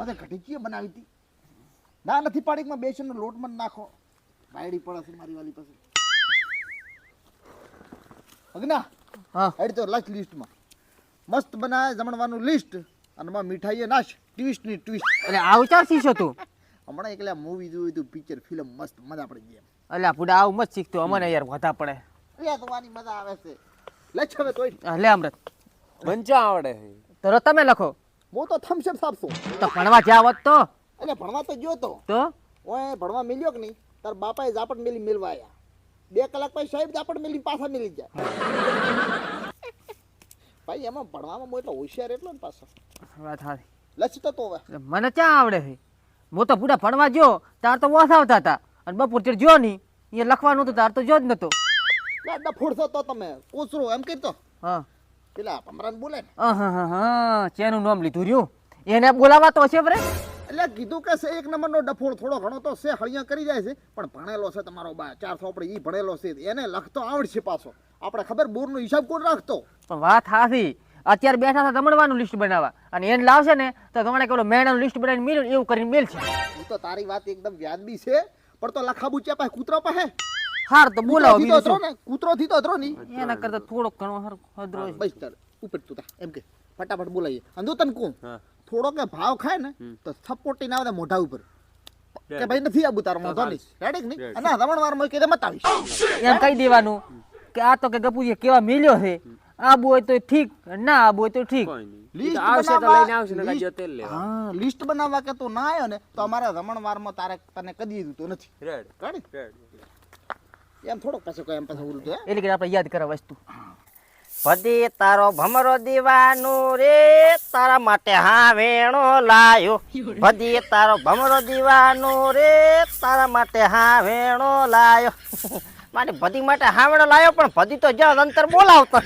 માથે ઘટીકીએ બનાવી હતી. ના નથી પાડીકમાં બેસનનો લોટ મત નાખો. રાયડી પડે છે મારી વાલી પાસે. અગ્ના હા. હેડ તો લખ લિસ્ટમાં મસ્ત બનાવે જમણવાનું લિસ્ટ અને માં મીઠાઈએ નાશ. ટ્વિસ્ટની ટ્વિસ્ટ એટલે આવું ચાર શીખશો તું? હમણાં એકલા મૂવી જોયું તું પિક્ચર ફિલ્મ મસ્ત મજા પડી ગઈ અલ્યા પુડા આવું મત શીખતો અમને યાર વધા પડે. અલ્યા તમારી મજા આવે છે. લખ હવે તોય. હા, લે અમૃત. મંચા આવડે છે. તો તમે લખો. હું તો થમ્સઅપ સાપસું તો ભણવા જ્યાં હોત તો? એટલે ભણવા તો ગયો તો. તો? ઓય ભણવા મિલ્યો કે નહીં? તાર બાપાએ ઝાપટ મેલી મિલવા આયા. બે કલાક પછી સાહેબ ઝાપટ મેલી પાછા મિલી જાય ભાઈ એમાં ભણવામાં હું એટલો હોશિયાર એટલો ને પાછો. વાત હારી. લચતો તો હવે. મને ક્યાં આવડે છે હું તો પૂરા ભણવા ગયો તાર તો વાસ આવતા હતા. અને બપોર ચીડ જો નહીં એ લખવાનું હતું તાર તો જો જ નતો. ફોડશો તો તમે. કોચરો એમ કહેતો હા. પેલા ભમરાને બોલે ને. હા ચેનું નામ લીધું રહ્યું? એને બોલાવા તો છે બરે એટલે કીધું કે એક નંબરનો ડફોળ થોડો ઘણો તો છે હળિયા કરી જાય છે પણ ભણેલો છે તમારો બા ચાર ચોપડે ઈ ભણેલો છે એને લખતો આવડશે પાછો. આપણે ખબર બોરનો હિસાબ કોણ રાખતો? પણ વાત હાથી અત્યારે બેઠા હતા દમણવાનું લિસ્ટ બનાવવા. અને એને લાવશે ને તો તમારે કેવડો મેણાનું લિસ્ટ બનાવીને મેળ્યું એવું કરીને મેલ છે. તો તારી વાત એકદમ વ્યાજબી છે પણ તો લખાબુ ચા પાસે કૂતરા પાસે? હાર તો બોલાવો કૂતરોથી તો બીજું અધરો ને તો અધરો ની એના કરતા થોડોક ઘણો હાર હદરો બસ ચાલ ઉપર તું એમ કે ફટાફટ બોલાઈએ. અને તન તને થોડો કે ભાવ ખાય ને તો સપોર્ટી ના આવે મોઢા ઉપર. કે ભાઈ નથી આબુ તારો મોઢો ની રેડી કે નહીં? અને રમણ વારમાં કીધે મત આવી એમ કહી દેવાનું કે આ તો કે ગપુજી કેવા મિલ્યો છે. આબુ હોય તો ઠીક ના આબુ હોય તો ઠીક. લિસ્ટ આવશે તો બનાવવા- લઈને આવશે નકર લિસ્ટ- તેલ લેવા. હા લિસ્ટ બનાવવા કે તો ના આવ્યો ને તો અમારા રમણવારમાં તારે તને કદી દીધું નથી. રેડ રેડી રેડ એમ થોડોક પાછો કોઈ એમ પાછો ઉલટો એટલે કે આપણે યાદ કરે વસ્તુ. પદી તારો ભમરો દીવાનું રે તારા માટે હા વેણો લાયો. પદી તારો ભમરો દીવાનું રે તારા માટે હા વેણો લાયો. માટે ભદી માટે હા વેણો લાયો પણ ભદી તો જ્યાં અંતર બોલાવતો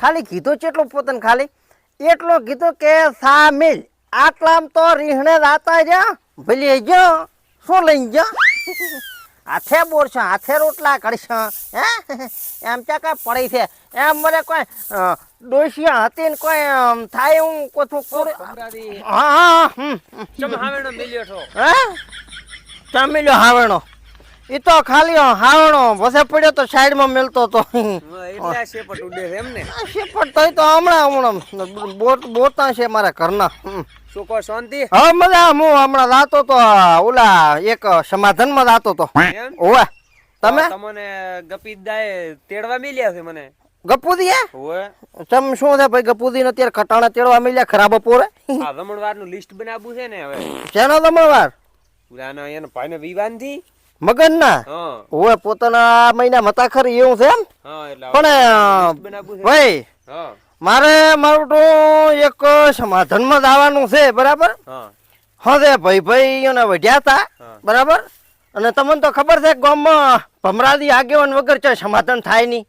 ખાલી કીધું કેટલું પોતાને ખાલી. એટલો કીધું કે સામિલ આટલામ તો રીહણે રાતા જ્યાં ભલે જ્યાં શું લઈ જા હાથે બોરશો હાથે રોટલા કરશો હે? એમ ચા કાંઈ પડી છે. એમ મને કોઈ ડોશિયા હતી ને કોઈ થાય હું કોથું ભમરાદી હા. હાવેણો મિલ્યો છો? હે? ચમ મિલ્યો હાવેણો? એ તો ખાલી હાવણો વસે પડ્યો તો સાઈડમાં મેલતો તો. શેપટ શેપટ તો હમણાં હમણાં બોટ બોતા છે મારા ઘરના. હમ. શું કહો શાંતિ? હવે મજા. હું હમણાં રાતો તો ઓલા એક સમાધાનમાં રાતો તો. ઓવે તમે? તમને ગપીદાએ તેડવા મિલ્યા છે મને. ગપુદી ઓવે ચમ શું છે ભાઈ ગપુદી ને અત્યારે ખટાણા તેડવા મળ્યા ખરાબ બપોરે આ રમણવારનું લિસ્ટ બનાવવું છે ને હવે. શેનો તમાર પુરાનો એનો ભાઈનો વિવાનથી મગન ના ઓવે પોતાના મહિના મતા ખરી એવું છે એમ? પણ ભાઈ હા. મારે મારું તો એક સમાધાનમાં જ આવવાનું છે બરાબર? હા. હવે ભાઈ ભાઈ એને વઢ્યા હતા બરાબર? અને તમને તો ખબર છે ગામ ગામમાં ભમરાદી આગેવાન વગર છે સમાધાન થાય નહીં.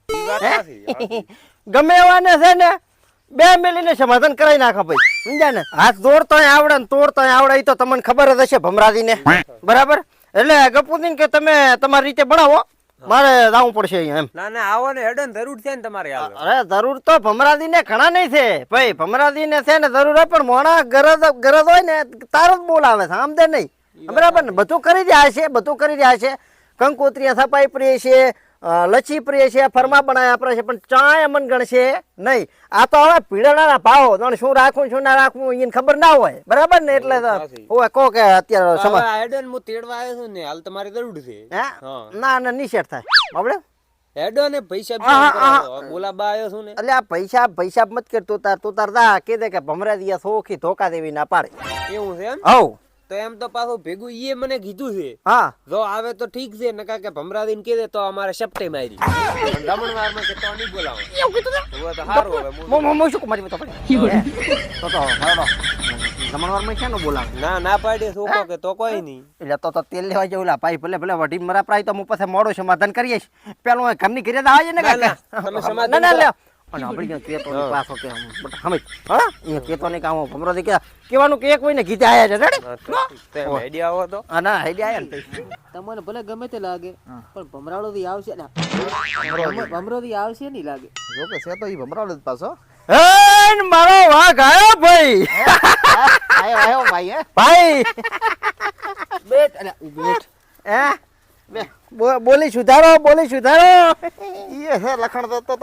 ગમે એવાને છે ને બે મિલીને સમાધાન કરાવી નાખો ભાઈ. સમજ્યા ને? હાથ દોડતા આવડે ને તોડતો આવડે એ તો તમને ખબર જ હશે ભમરાદીને. બરાબર? એટલે ગપુદીન કે તમે તમારી રીતે બનાવો મારે જવું પડશે અહીંયા એમ. ના ના આવો ને હેડન જરૂર છે ને તમારે અરે જરૂર તો ભમરાદી ને ઘણા નહીં છે. ભાઈ ભમરાદી ને છે ને જરૂર હોય પણ મોણા ગરજ ગરજ હોય ને તારો જ બોલાવે છે આમ દે નહીં. બરાબર ને? બધું કરી રહ્યા છે બધું કરી રહ્યા છે. કંકોત્રીયા સપાઈ પ્રિય છે. લચ્છી પ્રિય છે ફરમા બનાવી આપણે છે પણ ચાય મન ગણશે નહીં. આ તો હવે પીડાના ભાવો તો શું રાખવું શું ના રાખવું એને ખબર ના હોય. બરાબર ને? એટલે હોય કહો કે અત્યારે સમજ. આ હેડો હું તેડવા આવ્યો છું ને હાલ તમારી જરૂર છે. હા. ના ના નિષેધ થાય. આપણે હેડો ને પૈસા બોલાબા આવ્યો છું ને. એટલે આ પૈસા પૈસા મત કર તું તાર તો તાર દા કે દે કે ભમરા દિયા સોખી ધોકા દેવી ના પાડે. એવું છે એમ? હવ તો એમ તો પાછું ભેગું ઈએ મને કીધું છે. હા. જો આવે તો ઠીક છે નકા કે ભમરાદીન કહી દે તો અમારે શપટે મારી. રમણવારમાં કે તો નહીં બોલાવો. એવું કીધું તે? હવે તો સારું હવે મો મો મો શું મારી તો? તો તો હરડો જમણવારમાં ક્યાં નો બોલાવ? ના ના પાડે શું કહો કે તો કોઈ નહીં. એટલે તો તો તેલ લેવા જેવું લા ભાઈ ભલે ભલે વઢી મરા પ્રાય તો હું પાસે મોડો સમાધાન કરીએ પેલું ઘરની ઘરે જ આવે છે ને ના, તમે સમાધાન ના કરો. અને આપણે ત્યાં કેતો પાછો કે હમે હા અહીંયા કેતો ને કામ ભમરો દે કે કેવાનું કે કોઈ ને ગીતે આયા છે રેડી? આઈડિયા આવો તો. હા ના આઈડિયા આયા ને. તમને ભલે ગમે તે લાગે પણ ભમરાળો દી આવશે ને. ભમરો દી આવશે નહીં લાગે. જો કે છે તો ઈ ભમરાળો જ પાછો. હે મારો વાઘ આયો ભાઈ. આયો આયો ભાઈ હે. ભાઈ. બેટ અલ્યા બેટ. હે? બો- બોલી સુધારો બોલી સુધારો. ઈ હે લખણ તો- તો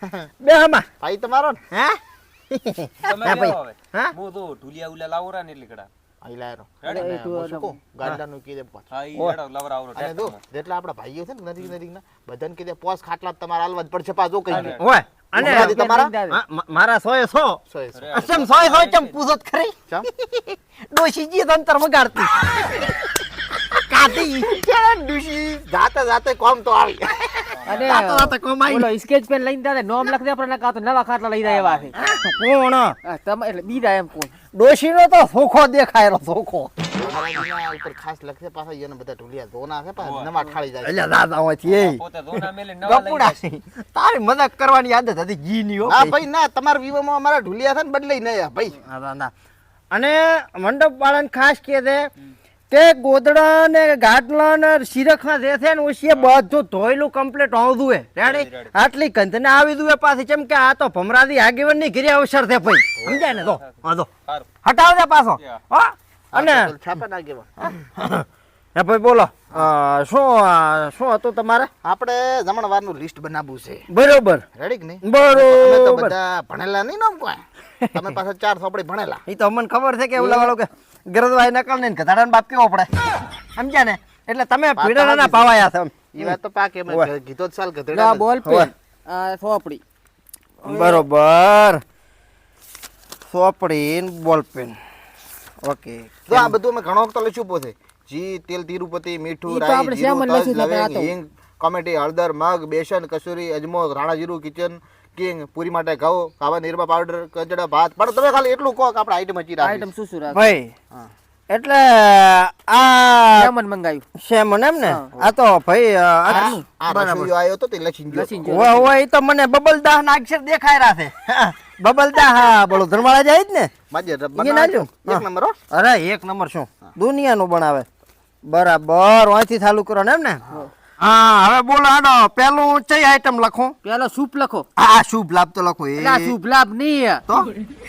બે હમા. ભાઈ તમારો ને. હે? તમે ભાઈ. હવે. હા? હું તો ઢુલિયા ઉલા લાવો રા ને એટલે કડા મારા સો સો સો. ચમ સોએ સો ચમ પૂછો જ ખરી? ડોશીજી તંતર વગાડતી. કાતી ડોશી? જાતે જાતે કોમ તો આવી. અને આ તો કમાઈ. બોલો સ્કેચ પેન લઈને તારે નોમ લખ દે આપણે કાં તો નવા ખાટલા લઈ જાય એવા છે કોણ? તમે એટલે બીજા એમ કોણ. ડોશીનો તો સોખો દેખાય સોખો. ઉપર ખાસ લખે પાછા એને બધા ઢોલિયા ધોના છે પાછા નવા ઠાળી જાય. એટલે દાદા હોયથી એ. પોતે ધોના મેલે નવા લઈ તારી મદદ કરવાની આદત હતી હો ના ભાઈ. ના તમારા વિવામાં અમારા ઢોલિયા છે ને બદલાઈ નહીં ભાઈ. ના, ના, ના. અને મંડપ વાળાને ખાસ કહે છે કે ગોદડા ને ગાટલા ને શિરખા જે છે ને ઓછી બધું ધોયેલું કમ્પ્લીટ આવતું હે. રેડી આટલી રેડી. ને આવી દુએ પાછી. કેમ કે આ તો ભમરાદી આગેવનની ઘરે અવસર છે ભાઈ. સમજાય ને તો? હા તો હટાવ દે પાછો. હા? અને છાપા ના હે ભાઈ બોલો. શું શું હતું તમારે? આપણે જમણવારનું લિસ્ટ બનાવવું છે. બરોબર. રેડી કે નહીં? બરોબર. બધા ભણેલા નહીં નામ કોઈ. તમે પાછા ચાર થોપડી ભણેલા. એ તો અમને ખબર છે કે ઓલા વાળો કે ગરદવાઈ નકલ ને ગધાડાનો બાપ કેવો પડે? સમજ્યા ને? એટલે તમે ભીડના ના પાવાયા છો એ વાત તો પાકે. જ સાલ ના ગધેડા બોલ. પેન. સોપડી. બરોબર. સોપડી બોલ પેન. ઓકે. તો આ બધું અમે ઘણો વખત લખ્યું પોતે. જી તેલ તિરુપતિ મીઠું રાઈ આપણે જીરું તજ લવિંગ આ તો. હિંગ કોમેટી હળદર મગ બેસન કસૂરી અજમો રાણા જીરું કિચન કિંગ પૂરી માટે ઘઉં ખાવા નિરમા પાવડર કચડા ભાત. પણ તમે ખાલી એટલું કહો કે આપણે આઈટમ હજી આઈટમ શું શું રાખ ભાઈ એટલે આ સેમન મંગાવ્યું. સેમન એમ ને? આ તો ભાઈ આ રસોઈયો આવ્યો તો તે હતો. હોય હોય એ તો મને બબલદાહ ના અક્ષર દેખાય રહ્યા છે બબલદાહ હા બોલો ધર્માળા જાય જ ને? માજે રબ બનાવજો. એક નંબર હો. અરે એક નંબર શું? દુનિયાનું બનાવે. બરાબર અહીંથી ચાલુ કરો ને એમ ને? હા હવે બોલો આનો. પેલું ચઈ આઈટમ લખો? પેલો સૂપ લખો. આ શુભ લાભ તો લખો. એ. સૂપ લાભ નહીં તો?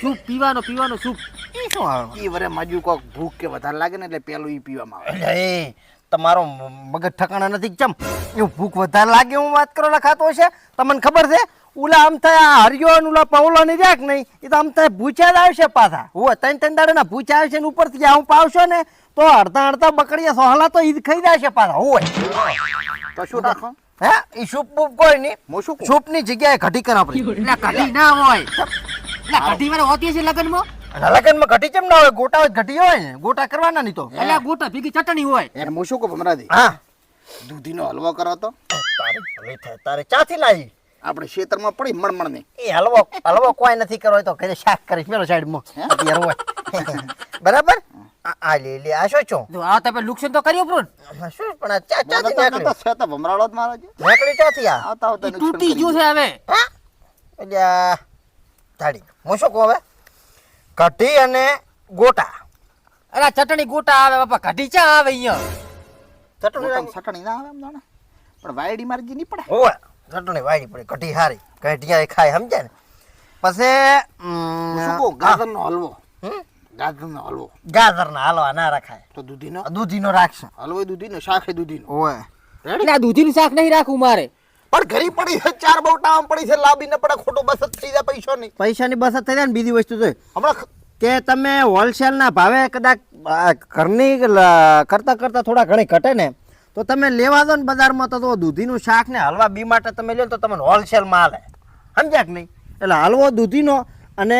સૂપ પીવાનો પીવાનો સૂપ. ઈ શું આવે? ઈ વરે માજુ કોક ભૂખ કે વધારે લાગે ને એટલે પેલું ઈ પીવામાં આવે. તમારો મગજ ઠકાણા નથી ચમ? એ ભૂખ વધારે લાગે હું વાત કરો લખાતો છે તમને ખબર છે? ઉલા આમ થાય આ હરિયો ને ઉલા પવલો ની રાખ નહીં. એ તો આમ થાય ભૂચા જ આવશે પાછા. હું ત્રણ ત્રણ દાડા ભૂચા આવશે ને ઉપરથી હું પાવશો ને તો અડધા અડધા બકડીયા સોહલા તો ઈદ ખાઈ જશે પાછા હોય. તો શું રાખો? હે? ઈ સૂપ બૂપ કોઈ નહીં. હું શું સૂપની જગ્યાએ ઘટી કર આપણે એટલે ઘટી ના હોય. એટલે ઘટી મારે હોતી છે લગનમાં? લગનમાં ઘટી ના હોય? ગોટા હોય ઘટી હોય ને? ગોટા કરવાના નહીં તો. એટલે ગોટા ભીગી ચટણી હોય. એટલે હું શું કહું ભમરાદી હા. દૂધીનો હલવો કરો તો. તારે ભલે થાય તારે ચાથી લાવી. આપણે ખેતરમાં પડી મણમણ ને એ હલવો હલવો કોઈ નથી કરવો તો ઘરે શાક કરીશ. મેલો સાઈડમાં. અત્યારે હોય બરાબર? આ આ લે લે આ શું છો? જો આ તમે નુકસાન તો કર્યું પણ શું? પણ આ ચા ચાથી નાખલી. છે તો ભમરાળો જ મારો છે. નાખલી ચાથી આ? આવતા આવતા તૂટી ગયું છે હવે. હા? એટલે તાડી હું શું કહું હવે? કઢી અને ગોટા. અરે ચટણી ગોટા આવે બાપા કઢી ચા આવે અહીંયા. ચટણી ચટણી ના આવે એમ જાણે. પણ વાયડી મારજી નહીં પડે હોવે ચટણી વાયડી પડી કઢી હારી. કઢિયા ખાય સમજે ને? પછી શું કહું ગાજરનો હલવો. હમ? ગાજરનો હલવો. ગાજરના હલવા ના રખાય. તો દૂધીનો? દૂધીનો રાખશે. હલવો દૂધીનો શાખ દૂધીનો. ઓય. એટલે દૂધીનું શાક નહીં રાખવું મારે. પણ ઘરી પડી છે ચાર બોટામાં પડી છે લાંબી ન પડે ખોટો બસ થઈ જાય પૈસો નહીં પૈસાની બચત થઈ જાય ને બીજી વસ્તુ જોઈ હમણાં કે તમે હોલસેલના ભાવે કદાચ ઘરની કરતા કરતા થોડા ઘણી ઘટે ને તો તમે લેવા દો ને બજારમાં તો તો દૂધીનું શાક ને હલવા બી માટે તમે લો તો તમને હોલસેલમાં હાલે. સમજ્યા કે નહીં? એટલે હલવો દૂધીનો અને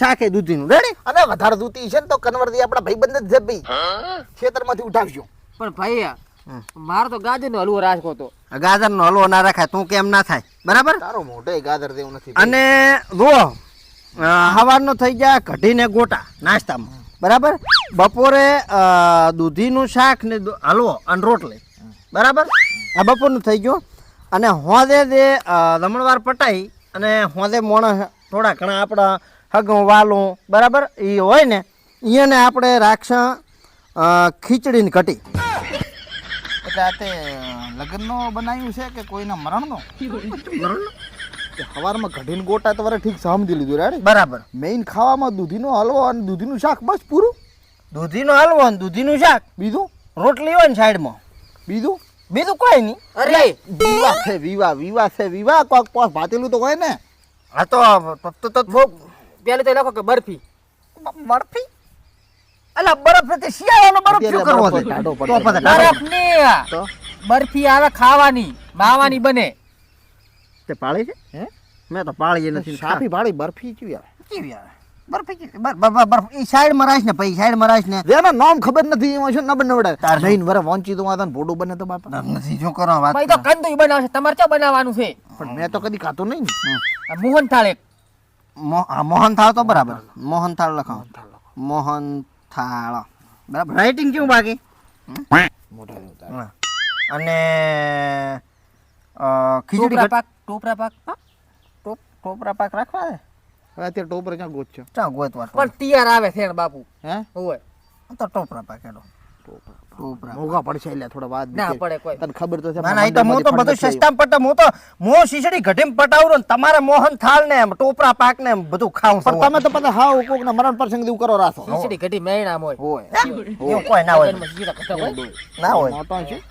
શાકે દૂધીનું. રેડી અને વધારે દૂધી છે ને તો કનવરથી આપણા ભાઈબંધ જ છે ભાઈ ખેતરમાંથી ઉઠાવજો. પણ ભાઈ મારો તો ગાજરનો હલવો રાખો તો ગાજરનો હલવો ના રાખાય તું કેમ ના થાય? બરાબર? તારો મોઢે ગાજર દેવું નથી અને જુઓ સવારનો થઈ જાય કઢીને ગોટા નાસ્તામાં. બરાબર? બપોરે દૂધીનું શાક ને હલવો અને રોટલી. બરાબર? આ બપોરનું થઈ ગયું. અને હોદે જે દમણવાર પટાઈ અને હોદે મોણા થોડા ઘણા આપણા હગું વાલું બરાબર? એ હોય ને એને આપણે રાક્ષા ખીચડીને કઢી એટલે આ તે લગ્નનો બનાવ્યું છે કે કોઈના મરણનો? સવારમાં ઘડીને ગોટા તમારે ઠીક સમજી લીધું રાડે? બરાબર. મેઇન ખાવામાં દૂધીનો હલવો અને દૂધીનું શાક બસ પૂરું? દૂધીનો હલવો અને દૂધીનું શાક? બીજું? રોટલી હોય ને સાઈડમાં? બીજું? બીજું કોઈ નહીં. અરે વિવાહ છે વિવાહ વિવાહ છે વિવાહ. કોક પોસ ભાતેલું તો હોય ને. હા તો તો તો પેલે તો લખો કે બરફી. બરફી? અલા બરફ નથી શિયાળાનો બરફ શું કરવો છે? ટાઢો પડે. તો પછી ટાઢો. બરફની બરફી આવે ખાવાની માવાની બને. તે પાળી છે? હે? મેં તો પાળી નથી સાપી પાળી બરફી કેવી આવે? કેવી આવે? બરફી કેવી? બર- બર- બર- બરફ. ઈ સાઈડમાં ને પછી સાઈડમાં ને. જેના ખબર નથી એમાં શું ન બનાવડાય? તાર શું? નહીં વરે વંચિત હું આતા ભોડું બને તો બાપા. નથી જો કરો વાત ભાઈ તો કંદુય બનાવશે તમારે ચો છે? પણ મેં તો કદી ખાતો નહીં મોહન થાળ મોહન થાળ તો બરાબર. મોહન થાળ. લખાવો. મોહન થાળ બરાબર. રાઇટિંગ કેવું બાકી. અને અ, ખીચડી ટોપરા પાક ટોપરા પાક. ટોપ- ટોપરા પાક રાખવા હવે ટોપર ક્યાં ગોતશો? ચાલ ગોતવા પણ તિયાર આવે છે ને બાપુ. હે? ઓય તો ટોપરા પાકેડો ટોપરા મોગા પડશે એટલે થોડા વાત ના પડે કોઈ. તને ખબર તો છે ના ના તો હું તો બધું સસ્તામ પટ્ટા હું તો મો શીશડી ઘટીમ પટાવરો ને તમારે મોહન થાળ ને એમ ટોપરા પાક ને એમ બધું ખાવું પણ તમે તો પછી હાવ કોક ના મરણ પ્રસંગ એવું કરો રાખો. શીશડી ઘટી મેણા હોય. હોય. કોઈ ના હોય. ના હોય.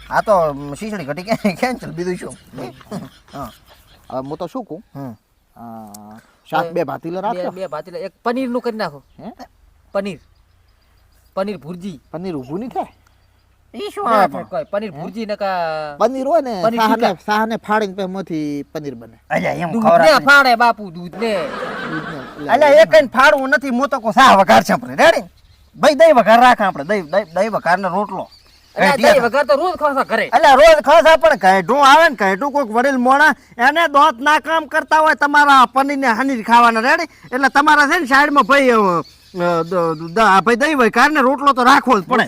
આ તો શીશડી ઘટી કે કેન્સલ બીજું શું? હા. હવે હું તો શું કહું? હમ. આ, શાક બે ભાતીલે રાખો. બે ભાતી એક પનીરનું કરી નાખો. હે? પનીર. પનીર ભુરજી. પનીર ઊભું નહીં થાય? પનીર ભુરજી ને પનીર હોય ને ટીકા. શાહને ફાડીને પછી એમાંથી પનીર બને. અલ્યા એમ દૂધ ને ફાડે બાપુ દૂધ ને દૂધને. અલ્યા એ કઈ ફાડવું નથી. મો તો સાહ વઘાર છે આપણે. રેડી? ભાઈ દહીં વઘાર રાખ આપણે. દહીં દહીં દહીં વઘાર ને રોટલો. વગર તો રોજ ખાશો ઘરે. એટલે રોજ ખાસ પણ કહેઠું આવે ને કોઈક વડીલ મોણા એને દોત ના કામ કરતા હોય તમારા પનીર ને હાની ખાવાના રેડી એટલે તમારા છે ને સાઈડમાં ભાઈ ભાઈ દહીં વઘાર ને રોટલો તો રાખવો જ પડે.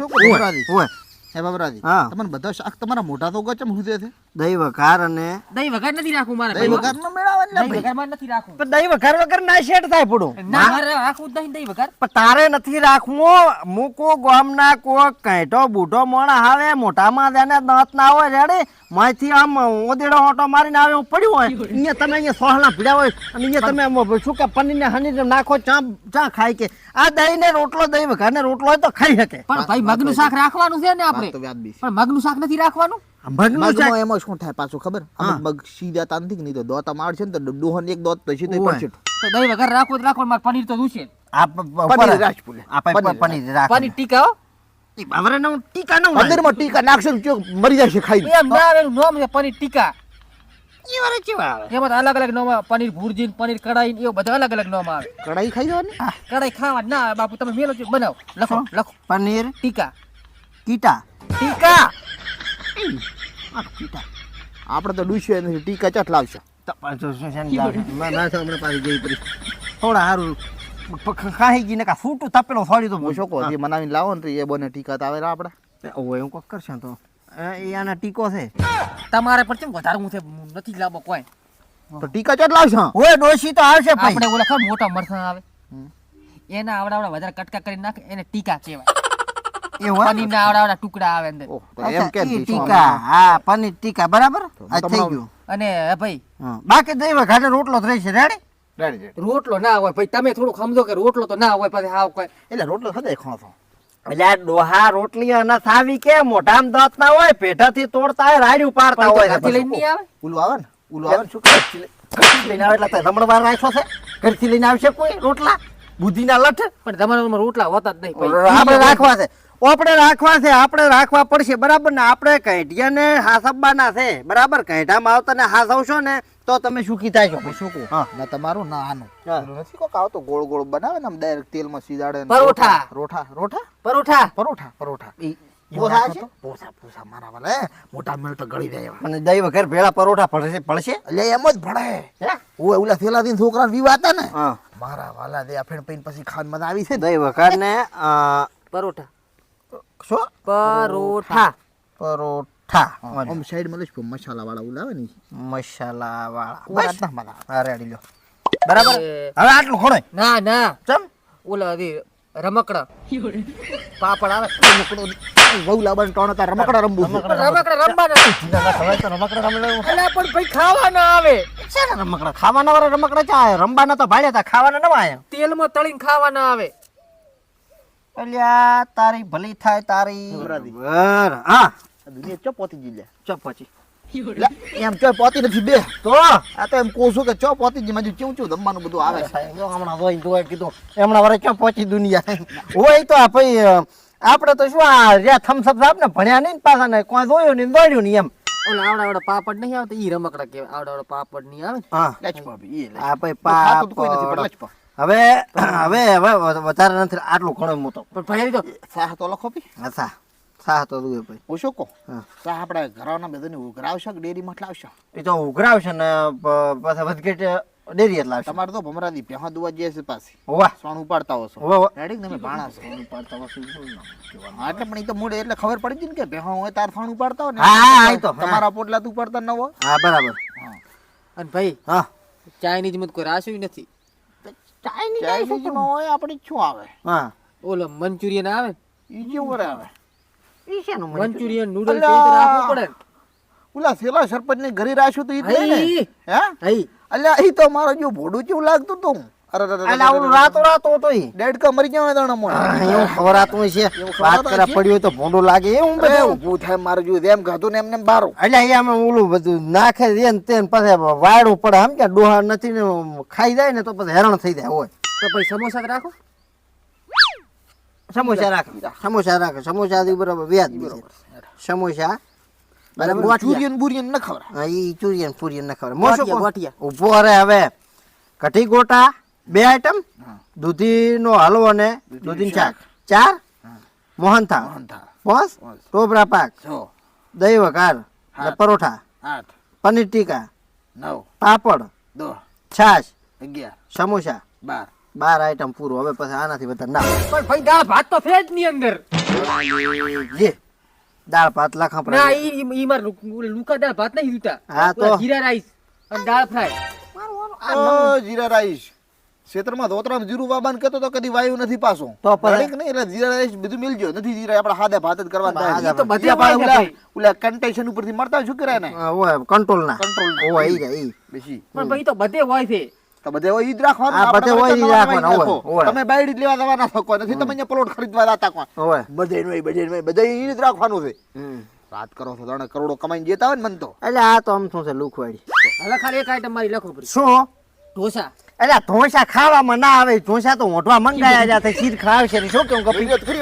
હોય, હે બાબરાજી હા. તમને બધા શાક તમારા મોઢા તો ગચમ હુજે છે? દહીં વઘાર અને દહીં વઘાર નથી રાખવું મારે દહીં વઘાર નો મેળાવે ને દહીં વઘારમાં નથી રાખવું. પણ દહીં વઘાર વગર ના શેટ થાય પડો. ના મારે રાખવું નહીં દહીં વગર પણ તારે નથી રાખવું મૂકો ગામના કો કહેઠો બૂઢો મોણા આવે મોટામાં તેને દાંત ના હોય રેડે. માથી આમ ઓદેડો ઓટો મારીને આવે હું પડ્યું હોય. અહીંયા તમે અહીંયા સોહણા ભીડા હોય અને અહીંયા તમે શું કે પનીર ને હની ને નાખો ચા ચા ખાય કે. આ દહીં ને રોટલો દહીં વઘાર ને રોટલો હોય તો ખાઈ શકે. પણ ભાઈ મગનું શાક રાખવાનું છે ને આપણે. પણ મગનું શાક નથી રાખવાનું? મગમાં એમાં શું થાય પાછું ખબર. મગ સીધા તાનથી કે નહીં તો દોતા મારશે ને તો ડોહન એક દોત તો પડશે તો દહીં વગર રાખો તો રાખો માર પનીર તો દૂશે પનીર રાજપુલે. પનીર રાખ. પનીર ટીકા હો. હવે ટીકા નું અંદર ટીકા નાખશે ને મરી જશે ખાઈ એમ ના આવે એનું છે પનીર ટીકા. ઈ કેવા આવે? એમાં અલગ અલગ નામ પનીર ભુરજી પનીર કડાઈ એવું બધા અલગ અલગ નામ આવે. કઢાઈ ખાઈ જવાની કડાઈ ખાવા ના બાપુ તમે મેલો બનાવો. લખો લખો. પનીર ટીકા. ટીકા. ટીકા. આપણે તો ડૂસ્યો નથી ટીકા ચટ લાવશે. તો પાછું શું છે ને જાવ. માં- માં તો હમણાં પાછી જઈ પડી. થોડા સારું ખાઈ ગઈ ને કા ફૂટું તપેલો ફાડી તો હું શોકો જે મનાવીને લાવો ને તો એ બને ટીકા તો આવે આપણે. ઓય એવું કોક કરશે તો. એ એ આના ટીકો છે. તમારે પર કેમ વધારે હું છે નથી લાવો કોઈ. તો ટીકા ચટ લાવશે? હા. ઓય ડોશી તો આવશે ભાઈ. આપણે ઓલા ખબર મોટા મરસા આવે? એના આવડા આવડા વધારે કટકા કરી નાખે એને ટીકા કહેવાય. એવું હોય? પનીરના આવડા આવડા ટુકડા આવે અંદર. ઓહ, તો અચ્છા, એમ કેમ ટીકા. હા પનીર ટીકા બરાબર? આ થઈ ગયું. અને ભાઈ? બાકી દહીં વઘારે રોટલો જ રહેશે રેડી? Ready ready. રોટલો ના હોય ભાઈ તમે થોડું સમજો કે રોટલો તો ના હોય પછી હાવ કોઈ એટલે રોટલો સદાય ખાતો એટલે ડોહા રોટલી અને થાવી કે મોઢામાં દાંત ના હોય પેઢાથી તોડતા હોય રાડ્યું પાડતા હોય ઘરથી લઈને નહીં આવે? ઉલું આવે ને? ઉલું આવે ને શું? ઘરથી લઈને આવે એટલે રમણવાર રાખ્યો છે. ઘરથી લઈને આવશે કોઈ રોટલા? બુદ્ધિના લઠ? પણ તમારા રોટલા હોતા જ નહીં આપણે રાખવા છે. આપણે રાખવા છે આપણે રાખવા પડશે બરાબર ને? આપણે કઢિયાને હાસબવાના છે બરાબર? કઢામાં આવતા ને હાસવશો ને તો તમે સુખી થાય છો. સુખું હા. ના તમારું ના આનું. નથી કોક આવતો ગોળ ગોળ બનાવે ને આમ ડાયરેક્ટ તેલમાં સીધાડે પરોઠા. રોઠા. રોઠા? પરોઠા. પરોઠા પરોઠા. પોસા છે? પોસા પોસા મારા વાલા મોટા મેળ તો ગળી જાય અને દહીં વગર ભેળા પરોઠા પડશે પડશે? એટલે એમ જ ભળે? ઓય ઓલા છોકરા વિવાહ હતા ને? મારા વાલા દે પૈન પછી ખાન મજા આવી છે ને? વગર ને પરોઠા. શું પરોઠા પરોઠા આમ સાઈડમાં લઈશ મસાલા વાળા ઉલાવે આવે ને મસાલા વાળા ના આવે. રેડી લો બરાબર હવે આટલું ખોણે ના ના ચમ ઓલા રમકડા પાપડ આવે રમકડો બહુ લાવવાનું ટોણ હતા રમકડા રમવું. રમકડા રમવાના રમકડા પણ ભાઈ ખાવાના આવે છે ને રમકડા ખાવાના વાળા રમકડા ચા રમવાના તો ભાડ્યા હતા ખાવાના નવા આયા તેલમાં તળીને ખાવાના આવે અલ્યા તારી ભલી થાય તારી. ભમરાદી. હા. દુનિયા ચો પહોંચી ગઈ લે ચપ પછી એમ ચો પહોંચી નથી બે. તો આ તો એમ કહું છું કે ચો પહોંચી ગઈ માજુ ચેવું ચેવું જમવાનું બધું આવે છે. જો હમણાં જોઈ જોઈ કીધું. હમણાં વરે ક્યાં પહોંચી દુનિયા? હોય તો આ ભાઈ આપણે તો શું આ જ્યાં થમ્સઅપ સાહેબ ને ભણ્યા નહીં પાછા ને કોઈ જોયું નહીં દોડ્યું નહીં એમ. ઓલા આવડા આવડા પાપડ નહીં આવતા? ઈ રમકડા કહેવાય આવડા આવડા પાપડ નહીં આવે હા. લચપા એ આ ભાઈ ખાતું કોઈ નથી લચપા. હવે હવે હવે વધારે નથી આટલું ઘણો મોટો પણ ભાઈ તો સાહ તો લખો પી હા સાહ તો દુએ ભાઈ. ઓછો કહો હા. સાહ આપણા ઘરના બધાને ઉઘરાવશો કે ડેરીમાં લાવશો એ તો ઉઘરાવશે ને પાછા વધઘેટ ડેરી એટલે આવશે. તમારે તો ભમરાદી ભેહા દુવા જે છે પાછી. હોવા. સોણ ઉપાડતા હોશો હોવા. રેડી તમે ભાણા છો. હા એટલે પણ એ તો મૂળ એટલે ખબર પડી ગઈ ને કે ભેહા હોય તાર સોણ ઉપાડતા હોય ને. હા, હા, તો, તમારા પોટલા તો ઉપાડતા ન હોય? હા બરાબર. અને ભાઈ હા. ચાઇનીઝ મત કોઈ રાશું નથી. ચાઇનીઝમાં હોય આપણી શું આવે? હા. ઓલો મંચુરિયન આવે? ઈ કેવું વરે આવે? ઈ શેનું મંચુરિયન? રાખવું પડે? ઓલા સેલા સરપંચ ને ઘરે રાખ્યું તો ઈ ને. હે? અલ્યા ઈ તો મારો જો ભોડું કેવું લાગતું તું. અરે રાતો રાતો ડેડકા મરી ગયા દાણા મોડા એવું ખવરાતું છે. વાત કરા પડ્યું તો ભોંડું લાગે એવું અરે બધું. ઊભું થાય મારું જો એમ ને એમને એમ બારો. એટલે અહીંયા અમે ઓલું બધું નાખે છે ને તે પછી વાયડું પડે આમ કે ડોહા નથી ને ખાઈ જાય ને તો પછી હેરાન થઈ જાય હોય. તો પછી સમોસા રાખો? સમોસા રાખો. સમોસા રાખો. સમોસા બરાબર વ્યાજ બરાબર સમોસા બરાબર. ચુરિયન બુરિયન ન ખવરા હા, ઈ ચૂરિયન પૂરિયન ન ખબર મોસો ગોટિયા. ઊભો રે હવે. કઢી ગોટા બે આઈટમ. દૂધીનો હલવો ને દૂધીનું શાક. ચાર મોહનથાળ. પોસ પોસ. ટોપરા પાક. દહીં વઘાર ને હા. પરોઠા. આઠ પનીર ટીકા. નવ. પાપડ. દો. છાશ. અગિયાર. સમોસા. બાર. બાર આઈટમ પૂરું. હવે પછી આનાથી વધારે ના પણ ભાઈ દાળ ભાત તો છે જ ની અંદર. જે. દાળ ભાત લાખ ના ઈ ઈ- ઈ માર લુકા દાળ ભાત નહીં જૂતા. હા, તો. જીરા રાઈસ અને દાળ ફ્રાય. ઓ જીરા રાઈસ. ક્ષેત્રમાં ધોતરામ જીરું બાબાને કહેતો તો કદી વાયુ નથી પાછો. તો? નહીં એટલે જીરા રાઈસ બધું મિલજો નથી જીરા આપણે હાથે ભાત જ કરવાના થાય. તો બધે ઓલા ઓલા કન્ટેશન ઉપરથી મળતા શું કરે ને ઓય કંટ્રોલ ના. કંટ્રોલ. ઓય ઈ જાય ઈ. બેસી. પણ ભાઈ તો બધે હોય છે. તો બધે હોય ઈ જ રાખવાનું? હા, બધે હોય ઈ રાખવાનું, નવા હોય, નાખો. હોય. તમે બાયડી લેવા જવાના છો નથી તમે અહીંયા પ્લોટ ખરીદવા જતા કોઈ. ઓય. બધે નહીં બધે નહીં બધે ઈ જ રાખવાનું છે. વાત કરો છો જાણે કરોડો કમાઈને જતા હોય ને મન તો. એટલે આ તો આમ શું છે લુખવાડી. ખાલી એક આઈટમ મારી લખો શું? ઢોસા. એટલે ઢોસા ખાવામાં ના આવે ઢોસા તો હોઠવા મંગાયા જાય તો શીર ખાવશે ને શું કેવું કપી ખરી.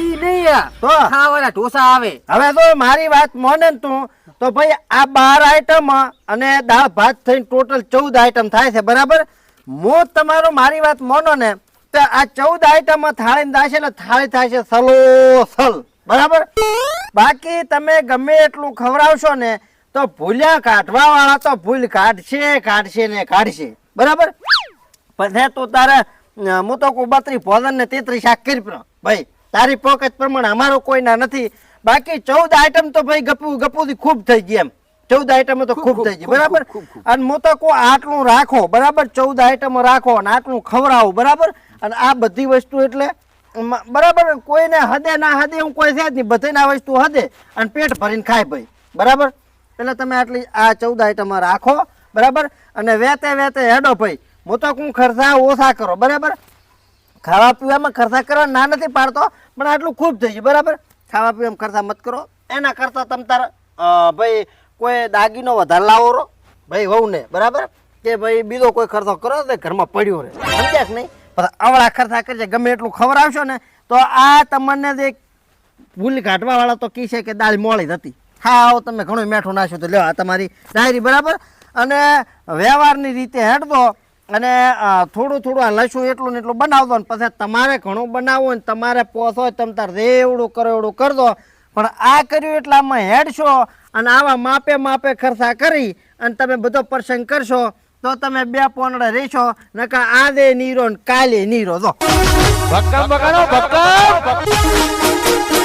ઈ નહીં તો? ખાવાના ઢોસા આવે. હવે તો મારી વાત મોને ને તું તો ભાઈ આ બાર આઈટમ અને દાળ ભાત થઈને ટોટલ ચૌદ આઈટમ થાય છે બરાબર? હું તમારો મારી વાત મોનો ને તો આ ચૌદ આઈટમ થાળી છે ને થાળી થાય છે સલો સલ બરાબર? બાકી તમે ગમે એટલું ખવડાવશો ને તો ભૂલ્યા કાઢવા વાળા તો ભૂલ કાઢશે કાઢશે ને કાઢશે. બરાબર? પછી તું તારે હું તો કોઈ બત્રી ભોજન ને તેત્રીસ કરી ભાઈ તારી પોકેટ પ્રમાણે અમારો કોઈના નથી. બાકી ચૌદ આઈટમ તો ભાઈ ગપુ ગપુથી ખૂબ થઈ ગઈ એમ. ચૌદ આઈટમ તો ખૂબ થઈ ગઈ બરાબર? અને હું તો કહું આટલું રાખો બરાબર? ચૌદ આઈટમ રાખો અને આટલું ખવડાવો બરાબર? અને આ બધી વસ્તુ એટલે બરાબર? કોઈને હદે ના હદે હું કોઈ છે જ નહીં બધાને આ વસ્તુ હદે અને પેટ ભરીને ખાય ભાઈ બરાબર? એટલે તમે આટલી આ ચૌદ આઈટમ રાખો બરાબર? અને વેતે વેતે હેડો ભાઈ. હું તો હું ખર્ચા ઓછા કરો, બરાબર? ખાવા પીવામાં ખર્ચા કરવા ના નથી પાડતો, પણ આટલું ખૂબ થઈ ગયું, બરાબર? ખાવા પીવામાં ખર્ચા મત કરો. એના કરતાં તમે તાર ભાઈ, કોઈ દાગીનો વધારે લાવો રહો. ભાઈ, વહુને, બરાબર? કે ભાઈ, બીજો કોઈ ખર્ચો કરો તો ઘરમાં પડ્યો રહે. સમજ્યા નહીં? પણ આવડા ખર્ચા કરજે, ગમે એટલું ખબર આવશો ને, તો આ તમને જે ભૂલ કાઢવાવાળા તો કી છે કે દાળ મોળી હતી. હા, આવો તમે ઘણું મેઠું નાખ્યું તો લેવા તમારી ડાયરી, બરાબર? અને વ્યવહારની રીતે હેડતો અને થોડું થોડું આ લસું એટલું ને એટલું બનાવતો ને પછી તમારે ઘણું બનાવવું ને તમારે પોસ હોય તમે તાર રેવડું કરો એવડું કરજો. પણ આ કર્યું એટલે આમાં હેડશો અને આવા માપે માપે ખર્ચા કરી અને તમે બધો પ્રસંગ કરશો તો તમે બે પોનડા રહેશો નકા આજે નીરો ને કાલે નીરો. જો. ભક્કમ બગાડો ભક્કમ.